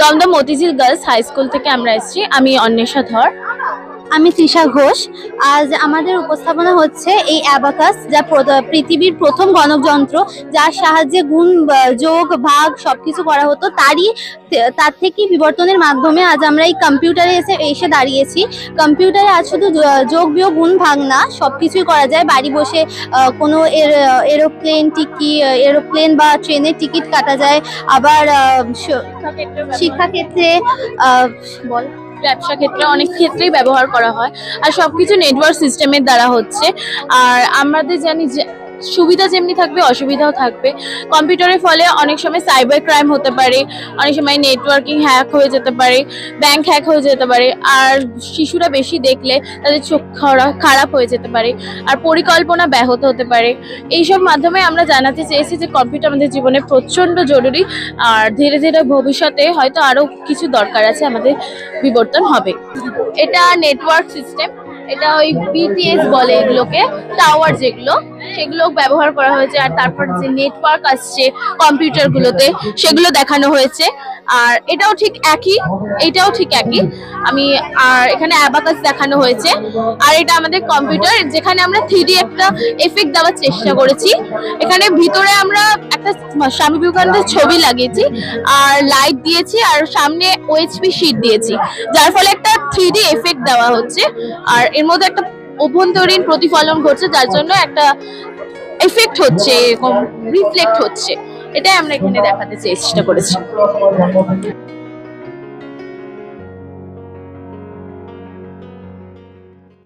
Dum Dum Motijheel girls high school থেকে আমরা এসেছি। আমি অন্বেষা ধর। আমি তৃষা ঘোষ। আজ আমাদের উপস্থাপনা হচ্ছে এই অ্যাবাকাস, যা পৃথিবীর প্রথম গণকযন্ত্র, যার সাহায্যে গুণ যোগ, ভাগ সবকিছু করা হতো। তারই তার থেকেই বিবর্তনের মাধ্যমে আজ আমরা এই কম্পিউটারে এসে এসে দাঁড়িয়েছি। কম্পিউটারে আজ শুধু যোগ, বিয়োগ, গুণ, ভাগ না সব কিছুই করা যায়। বাড়ি বসে কোনো এরোপ্লেন টিকি এরোপ্লেন বা ট্রেনের টিকিট কাটা যায়। আবার শিক্ষাক্ষেত্রে বল। ব্যবসা ক্ষেত্রে অনেক ক্ষেত্রেই ব্যবহার করা হয়। আর সবকিছু নেটওয়ার্ক সিস্টেমের দ্বারা হচ্ছে। আর আমাদের জানি যে সুবিধা যেমনি থাকবে, অসুবিধাও থাকবে। কম্পিউটারের ফলে অনেক সময় সাইবার ক্রাইম হতে পারে, অনেক সময় নেটওয়ার্কিং হ্যাক হয়ে যেতে পারে ব্যাংক হ্যাক হয়ে যেতে পারে, আর শিশুরা বেশি দেখলে তাদের চোখ খারা- খারাপ হয়ে যেতে পারে, আর পরিকল্পনা ব্যাহত হতে পারে। এইসব মাধ্যমে আমরা জানাতে চেয়েছি যে কম্পিউটার আমাদের জীবনে প্রচণ্ড জরুরি, আর ধীরে ধীরে ভবিষ্যতে হয়তো আরও কিছু দরকার আছে, আমাদের বিবর্তন হবে। এটা নেটওয়ার্ক সিস্টেম এটা ওই বিটিএস বলে এগুলোকে টাওয়ার যেগুলো সেগুলো ব্যবহার করা হয়েছে আর তারপর যে নেটওয়ার্ক আসছে কম্পিউটারগুলোতে, সেগুলো দেখানো হয়েছে। আর এটাও ঠিক একই, এটাও ঠিক একই। আমি, আর এখানে অ্যাবাকাস দেখানো হয়েছে। আর এটা আমাদের কম্পিউটার যেখানে আমরা থ্রি একটা এফেক্ট দেওয়ার চেষ্টা করেছি। এখানে ভিতরে আমরা একটা স্বামী বিবেকানন্দের ছবি লাগিয়েছি, আর লাইট দিয়েছি, আর সামনে ওএইচপি শীট দিয়েছি। যার ফলে একটা থ্রি এফেক্ট দেওয়া হচ্ছে। আর এর মধ্যে একটা অভ্যন্তরীণ প্রতিফলন ঘটছে, যার জন্য একটা এফেক্ট হচ্ছে, এরকম রিফ্লেক্ট হচ্ছে। এটাই আমরা এখানে দেখাতে চেষ্টা করেছি।